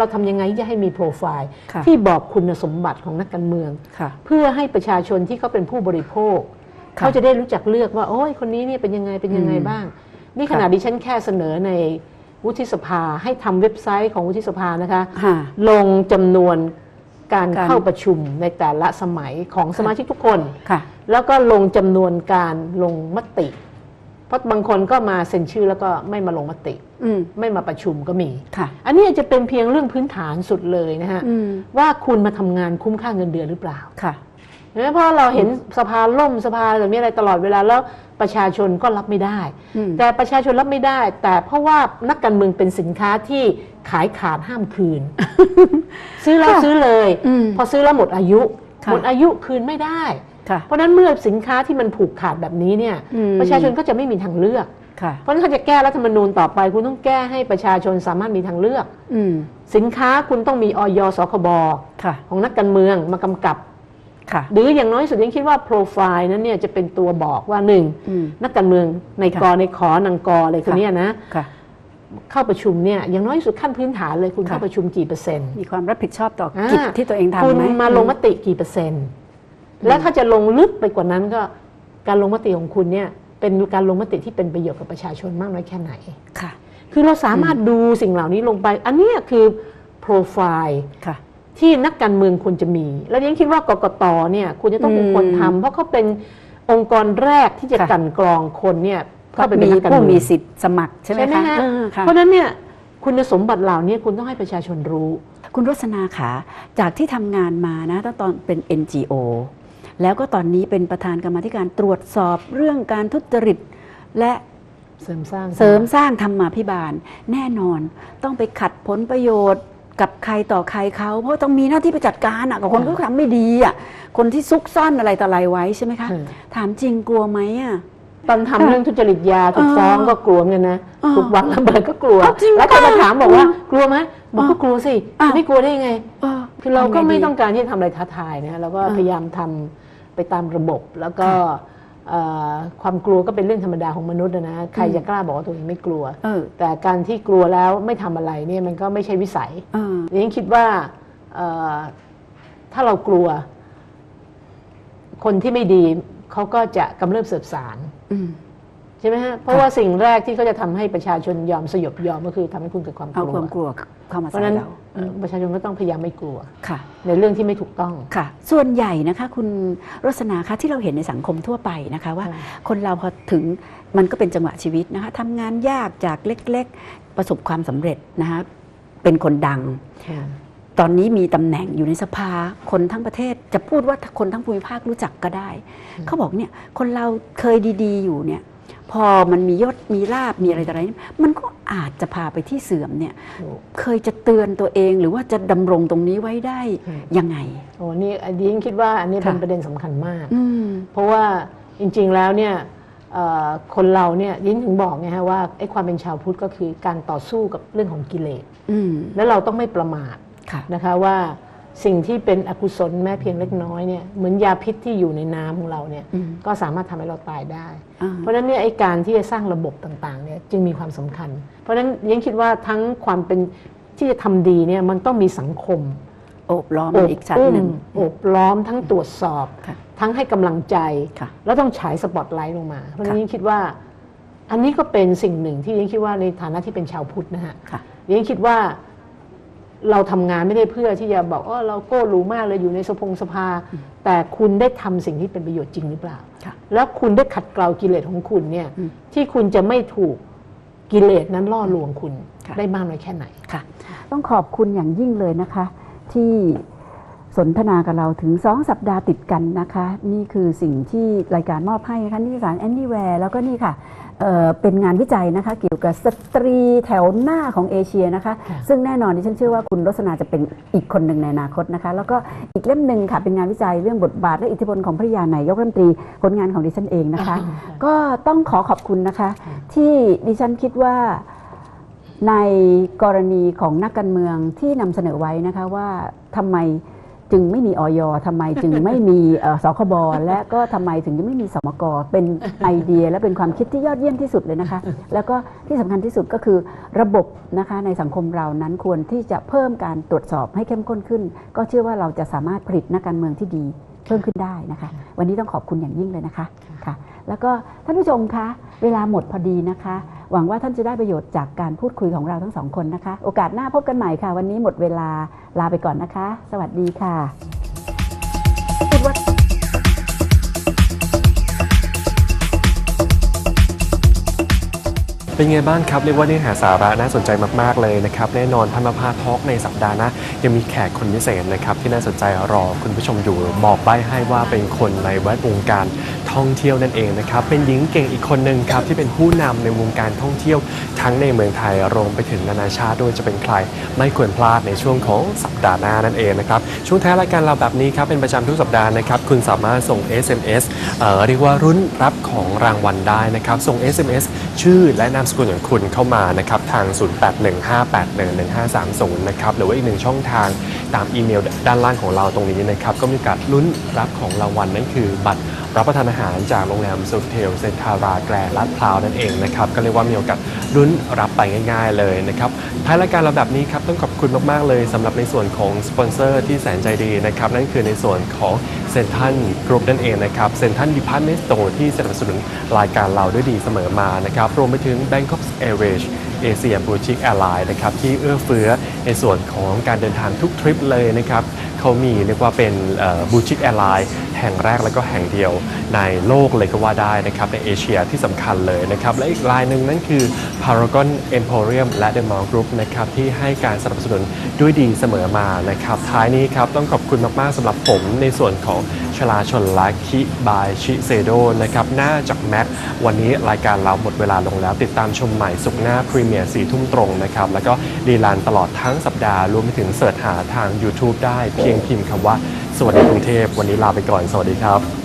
เราทำยังไงที่จะให้มีโปรไฟล์ ค่ะที่บอกคุณสมบัติของนักการเมือง ค่ะ เพื่อให้ประชาชนที่เขาเป็นผู้บริโภค ค่ะเขาจะได้รู้จักเลือกว่า โอ้ยคนนี้เนี่ยเป็นยังไงเป็นยังไงอืมบ้าง นี่ขค่ะนาดดิฉันแค่เสนอในวุฒิสภาให้ทำเว็บไซต์ของวุฒิสภานะคะ ค่ะลงจำนวนการการ เข้าประชุมในแต่ละสมัยของสมาชิกทุกคน ค่ะ แล้วก็ลงจำนวนการลงมติ เพราะบางคนก็มาเซ็นชื่อแล้วก็ไม่มาลงมติอืมไม่มาประชุมก็มีค่ะ อันนี้จะเป็นเพียงเรื่องพื้นฐานสุดเลยนะฮะอืมว่าคุณมาทำงานคุ้มค่าเงินเดือนหรือเปล่าค่ะเห็นไหมเพราะเราเห็นสภาล่มสภาแบบนี้อะไรตลอดเวลาแล้วประชาชนก็รับไม่ได้อืมแต่ประชาชนรับไม่ได้ แต่เพราะว่านักการเมืองเป็นสินค้าที่ขายขาดห้ามคืน ซื้อแล้วค่ะซื้อเลยอืมพอซื้อแล้วหมดอายุค่ะหมดอายุคืนไม่ได้ค่ะ เพราะฉะนั้นเมื่อสินค้าที่มันผูกขาดแบบนี้เนี่ยอืมประชาชนก็จะไม่มีทางเลือกค่ะเพราะฉะนั้นถ้าจะแก้รัฐธรรมนูญต่อไป คุณต้องแก้ให้ประชาชนสามารถมีทางเลือกอืมสินค้าคุณต้องมีออยสคบค่ะของนักการเมืองมากำกับค่ะหรืออย่างน้อยสุดยังคิดว่าโปรไฟล์นั้นเนี่ยจะเป็นตัวบอกว่าหนึ่งอืมนักการเมืองในค่ะกอในขอนางกออะไรคนเนี้ยนะค่ะเข้าประชุมเนี่ยอย่างน้อยสุดขั้นพื้นฐานเลยคุณค่ะเข้าประชุมกี่เปอร์เซ็นต์มีความรับผิดชอบต่ออ่ากิจที่ตัวเองทำคุณไหมมาลงมติกี่เปอร์เซ็นต์ แล้วถ้าจะลงลึกไปกว่านั้นก็การลงมติของคุณเนี่ยเป็นการลงมติที่เป็นประโยชน์กับประชาชนมากน้อยแค่ไหนค่ะ คือเราสามารถดูสิ่งเหล่านี้ลงไป อันเนี้ยคือโปรไฟล์ค่ะที่นักการเมืองควรจะมี แล้วยังคิดว่ากกตเนี่ยควรจะต้องเป็นคนทำเพราะเขาเป็นองค์กรแรกที่จะค่ะกลันกรองคนเนี่ยก็เข้าไปเป็นมีนักการผู้เมืมีองสิทธิ์สมัครใช่ไหมใช่ไหมคะฮะเออค่ะเพราะฉะนั้นเนี่ยคุณสมบัติเหล่านี้คุณต้องให้ประชาชนรู้ คุณรสนาขาจากที่ทำงานมานะตั้งตอนเป็น NGO แล้วก็ตอนนี้เป็นประธานกรรมาธิการตรวจสอบเรื่องการทุจริต และเสริมสร้างเสริมสร้างธรรมาภิบาล แน่นอนต้องไปขัดผลประโยชน์กับใครต่อใครเขา เพราะต้องมีหน้าที่ไปจัดการอะกับคนที่ทำไม่ดีอะคนที่ซุกซ่อนอะไรต่ออะไรไว้ใช่ไหมคะเออถามจริงกลัวไหมอะตอนทำเรื่องทุจริตยาถูกเออฟ้องก็กลัวเหมือนกันนะเออถูกวางระเบิดก็กลัวเอาจริงแล้วก็มาป่ะถามบอกว่าเออกลัวไหมบอกก็กลัวสิอ้าวไม่กลัวได้ยังไงเออคือเราก็ทำงไม่ดีต้องการที่จะทำอะไรท้าทายนะเราก็อ่าพยายามทำ ไปตามระบบ แล้วก็เอ่อความกลัวก็เป็นเรื่องธรรมดาของมนุษย์นะนะใครจะกล้าบอกว่าตัวเองไม่กลัวเออแต่การที่กลัวแล้วไม่ทำอะไรเนี่ยมันก็ไม่ใช่วิสัยเออดิฉันคิดว่าเอ่อถ้าเรากลัว คนที่ไม่ดีเขาก็จะกำเริบเสบสารอืม ใช่ไหมฮะเพราะว่าสิ่งแรกที่เขาจะทำให้ประชาชนยอมสยบยอมก็คือทำให้คุณเกิดความกเอาลัวความกลัวเข้ามาเพราะใส่ฉะนั้นเราเอ่อประชาชนก็ต้องพยายามไม่กลัวค่ะ ในเรื่องที่ไม่ถูกต้องค่ะ ส่วนใหญ่นะคะ คุณรสนาคะที่เราเห็นในสังคมทั่วไปนะคะว่าค่ะคนเราพอถึงมันก็เป็นจังหวะชีวิตนะคะทำงานยากจากเล็ก ๆ ประสบความสำเร็จนะคะเป็นคนดังตอนนี้มีตำแหน่งอยู่ในสภาคนทั้งประเทศ จะพูดว่าคนทั้งภูมิภาครู้จักก็ได้อืมเขาบอกเนี่ยคนเราเคยดี ๆ อยู่เนี่ย พอมันมียศมีลาบมีอะไรต่ออะไรเนี่ยมันก็อาจจะพาไปที่เสื่อมเนี่ยถูกเคยจะเตือนตัวเองหรือว่าจะดำรงตรงนี้ไว้ได้อืมยังไง โอ้นี่อันนี้คิดว่าอันนี้ค่ะเป็นประเด็นสำคัญมาก อืม เพราะว่าจริงๆแล้วเนี่ยเอ่อคนเราเนี่ยยิ่งถึงบอกไงฮะว่าไอ้ความเป็นชาวพุทธก็คือการต่อสู้กับเรื่องของกิเลส อืม แล้วเราต้องไม่ประมาทค่ะ นะคะว่า สิ่งที่เป็นอกุศลแม้เพียงเล็กน้อยเนี่ยเหมือนยาพิษที่อยู่ในน้ำของเราเนี่ยอืมก็สามารถทำให้เราตายได้อ่าเพราะฉะนั้นเนี่ยไอ้การที่จะสร้างระบบต่างๆเนี่ยจึงมีความสำคัญ เพราะฉะนั้นยังคิดว่าทั้งความเป็นที่จะทำดีเนี่ยมันต้องมีสังคมโอบล้อมโอมันบอีกชั้นอุ้หมนึ่งโอบล้อมทั้งตรวจสอบค่ะทั้งให้กำลังใจค่ะแล้วต้องฉายสปอตไลท์ลงมา เพราะฉะนั้นค่ะยังคิดว่า อันนี้ก็เป็นสิ่งหนึ่งที่ยังคิดว่าในฐานะที่เป็นชาวพุทธนะฮะค่ะยังคิดว่า เราทำงานไม่ได้เพื่อที่จะบอกว่าเราโก้รู้มากเลยอยู่ในสพงสภา แต่คุณได้ทำสิ่งที่เป็นประโยชน์จริงหรือเปล่าค่ะแล้วคุณได้ขัดเกลากิเลสของคุณเนี่ยอืมที่คุณจะไม่ถูกกิเลสนั้นล่อลวงคุณค่ะได้มากน้อยแค่ไหนค่ะต้องขอบคุณอย่างยิ่งเลยนะคะ ที่ สนทนากับเราถึง 2 สัปดาห์ติดกันนะคะ นี่คือสิ่งที่รายการมอบให้นะคะนิตยสาร Anywhere แล้วก็นี่ค่ะเอ่อเป็นงานวิจัยนะคะ เกี่ยวกับสตรีแถวหน้าของเอเชียนะคะค่ะซึ่งแน่นอนดิฉันเชื่อว่าคุณรสนาจะเป็นอีกคนหนึ่งในอนาคตนะคะ แล้วก็อีกเล่มหนึ่งค่ะ เป็นงานวิจัยเรื่องบทบาทและอิทธิพลของภริยานายกรัฐมนตรีผลงานของดิฉันเองนะคะ ก็ต้องขอขอบคุณนะคะค่ะที่ดิฉันคิดว่าในกรณีของนักการเมืองที่นำเสนอไว้นะคะว่าทำไม จึงไม่มีออยทำไมจึงไม่มีเอ่อสคบและก็ทำไมถึงยังไม่มีสมกเป็นไอเดียและเป็นความคิดที่ยอดเยี่ยมที่สุดเลยนะคะ แล้วก็ที่สำคัญที่สุดก็คือระบบนะคะในสังคมเรานั้นควรที่จะเพิ่มการตรวจสอบให้เข้มข้นขึ้น ก็เชื่อว่าเราจะสามารถผลิตนักการเมืองที่ดีเพิ่มขึ้นได้นะคะ วันนี้ต้องขอบคุณอย่างยิ่งเลยนะคะค่ะ แล้วก็ท่านผู้ชมคะเวลาหมดพอดีนะคะ หวังว่าท่านจะได้ประโยชน์จากการพูดคุยของเราทั้งสองคนนะคะ โอกาสหน้าพบกันใหม่ค่ะ วันนี้หมดเวลาลาไปก่อนนะคะ สวัสดีค่ะเป็นไงบ้างครับเรียกว่าเนื้อหาสาระน่าสนใจมาก ๆ เลยนะครับ แน่นอนพันมาพาทอกในสัปดาห์หน้ายังมีแขกคนพิเศษนะครับ ที่น่าสนใจรอคุณผู้ชมอยู่บอกใบ้ให้ว่าเป็นคนในแวดวงการ ท่องเที่ยวนั่นเองนะครับเป็นหญิงเก่งอีกคนหนึ่งครับที่เป็นผู้นำในวงการท่องเที่ยวทั้งในเมืองไทยรวมไปถึงนานาชาติด้วยจะเป็นใคร ไม่ควรพลาดในช่วงของสัปดาห์หน้านั่นเองนะครับช่วงท้ายรายการเราแบบนี้ครับเป็นประจำทุกสัปดาห์นะครับคุณสามารถส่ง SMS เอ่อเรียกว่ารุ่นรับของรางวัลได้นะครับส่ง SMS ชื่อและนามสกุลของคุณเข้ามานะครับทาง 0815811530นะครับหรือว่าอีกหนึ่งช่องทางตามอีเมลด้านล่างของเราตรงนี้นะครับก็มีโอกาสลุ้นรับของรางวัลนั่นคือบัตร รับประทานอาหารจากโรงแรมสุเทลเซนทาราแกรลาดพร้าวนั่นเองนะครับ ก็เรียกว่ามีโอกาสลุ้นรับไปง่าย ๆ เลยนะครับท้ายรายการเราแบบนี้ครับต้องขอบคุณมากๆเลยสำหรับในส่วนของสปอนเซอร์ที่แสนใจดีนะครับ นั่นคือในส่วนของเซนทันกรุ๊ปนั่นเองนะครับเซนทันดิพาร์ตเมนต์สโตร์ที่สนับสนุนรายการเราด้วยดีเสมอมานะครับรวมไปถึง Bangkok Airways เอเชียบูชิกแอร์ไลน์นะครับที่เอื้อเฟื้อในส่วนของการเดินทางทุกทริปเลยนะครับเขามีเรียกว่าเป็นบูชิกแอร์ไลน์ แห่งแรกและก็แห่งเดียวในโลกเลยก็ว่าได้นะครับในเอเชียที่สำคัญเลยนะครับและอีกรายหนึ่งนั่นคือ Paragon Emporium และ The Mall Group นะครับที่ให้การสนับสนุนด้วยดีเสมอมานะครับท้ายนี้ครับต้องขอบคุณมากๆสำหรับผมในส่วนของ ชลาชนละคิบายชิเซโดนะครับหน้าจากแม็กวันนี้รายการเราหมดเวลาลงแล้ว ติดตามชมใหม่สุกหน้าพรีเมียร์สี่ทุ่มตรงนะครับ แล้วก็ดีลานตลอดทั้งสัปดาห์รวมไปถึงเสิร์ชหาทาง YouTube ได้เพียงพิมพ์คำว่า สวัสดีกรุงเทพวันนี้ลาไปก่อน สวัสดีครับ